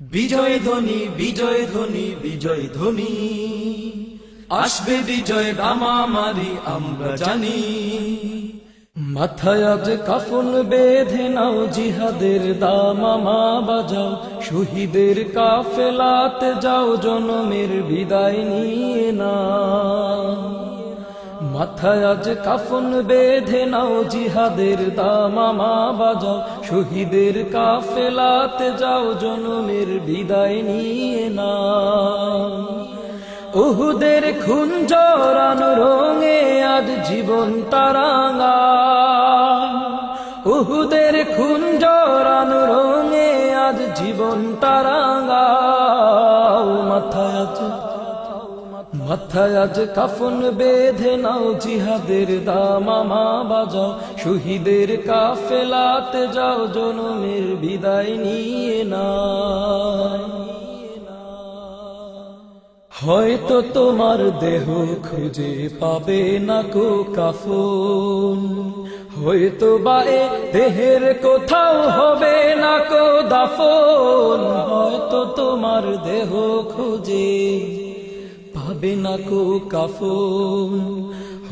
বিজয় ধ্বনি বিজয় ধ্বনি বিজয় ধ্বনি। আসবে বিজয় দামামারি আমরা জানি। মাথায় আজ কাফন বেঁধে নাও, জিহাদের দামামা বাজাও। শহীদের কাফেলাতে যাও, জনমের বিদায় নিয়ে না মাথায় আজ কাফন বেঁধে নাও জিহাদের দামামা বাজাও। শহীদের কাফেলাতে যাও, জনমের বিদায় নিয়ে না ওহুদের খুন জরানো রঙে আজ জীবন তারাঙ্গা। মাথায় আজ কাফন বেঁধে নাও জিহাদের দামামা বাজাও। শহীদের কাফেলাতে যাও, জনমের বিদায় নিয়ে না হয়তো তোমার দেহ খুঁজে পাবে না কো কাফন। হয়তো বা এ দেহের কোথাও হবে না কো দাফন। হয়তো তোমার দেহ খুঁজে পাবে না কো কাফন।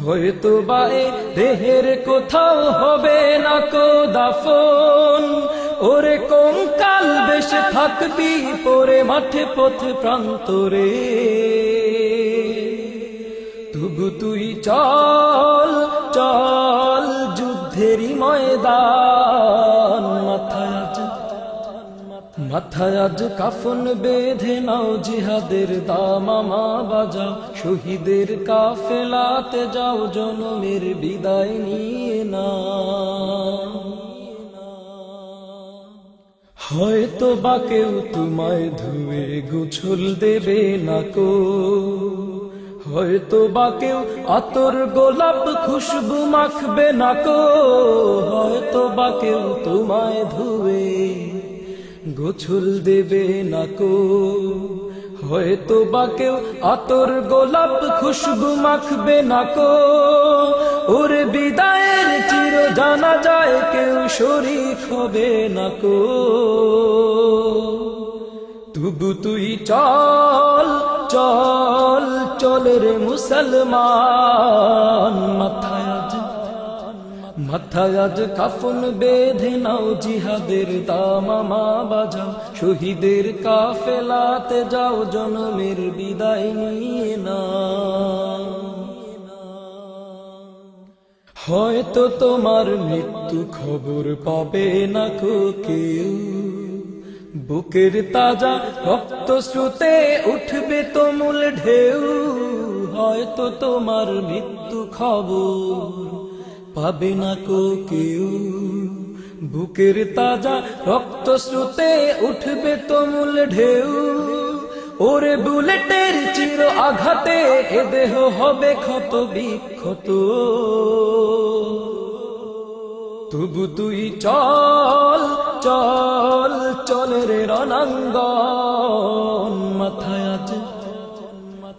হয়তো বা এ দেহের কোথাও হবে না কো দাফন। ওরে কঙ্কাল বেশে থাকবি পরে মাঠে পথ প্রান্তরে। তবু তুই চল চল মাথায় আজ কাফন বেঁধে নাও জিহাদের দামামা বাজাও শহীদের কাফেলাতে যাও জনমের বিদায় নিয়ে না। হয়তো বা কেউ তোমায় ধুয়ে গোছল দেবে না কো। হয়তো বা কেউ আতর গোলাপ খুশবু মাখবে না কো। হয়তো বা কেউ তোমায় ধুয়ে গোছল দেবে না কো। হয়তো বা কেউ আতর গোলাপ খুশবু মাখবে না কো। ওরে বিদায়ের চির জানা যায়, কেউ শরীর হবে না কো। তবু তুই চল চল চল রে মুসলমান, মাথায় মাথায় আজ কাফন বেঁধে নাও জিহাদের দামামা বাজাও শহীদের কাফেলাতে যাও জনমের বিদায় নিয়ে না হয়তো তোমার মৃত্যু খবর পাবে না কেউ। বুকের তাজা রক্ত শ্রুতে উঠবে তুমুল ঢেউ। হয়তো তোমার মৃত্যু খবর পাবে না কো কেউ। বুকের তাজা রক্ত শ্রুতে উঠবে তুমুল ঢেউ। ওরে বুলেটের চির আঘাতে এ দেহ হবে ক্ষত বিক্ষত। তবু তুই চল চল চল রে রণাঙ্গন।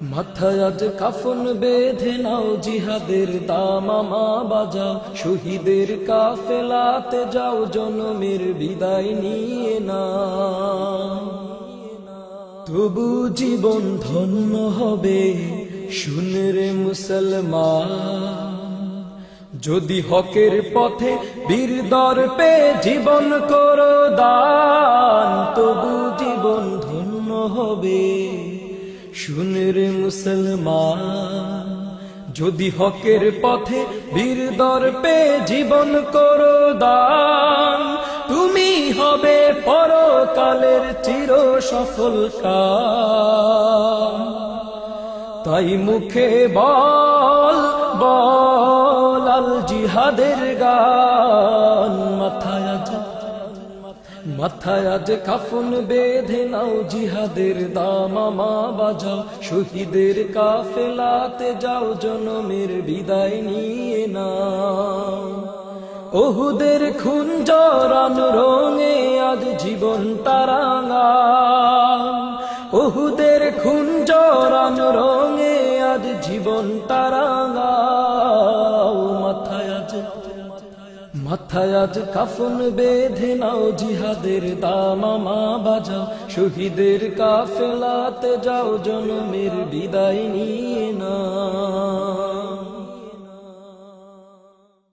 মাথায় আজ কাফন বেঁধে নাও জিহাদের দামামা বাজাও শহীদের কাফেলাতে যাও জনমের বিদায় নিয়ে না। তবু জীবন ধন্য হবে, শুনে রে মুসলমান। যদি হকের পথে বীর দর্পে জীবন করো দান, তবু জীবন ধন্য হবে। শুনে রে মুসলমান, যদি হকের পথে বীর দর্পে জীবন করো দান, তুমি হবে পরকালের চির সফল তাই মুখে বল বল আল জিহাদের গান, মাথায় মাথায় আজ কাফন বেঁধে নাও জিহাদের দামামা বাজাও শহীদের কাফেলাতে যাও জনমের বিদায় নিয়ে না ওহুদের খুন জরান রঙে আজ জীবন তারাঙ্গা ওহুদের খুন জরান রঙে আজ জীবন তারাঙ্গা মাথায় আজ মাথায় আজ কাফন বেঁধে নাও জিহাদের দামামা বাজাও। শহীদের কাফেলাতে যাও, জনমের বিদায় নিয়ে না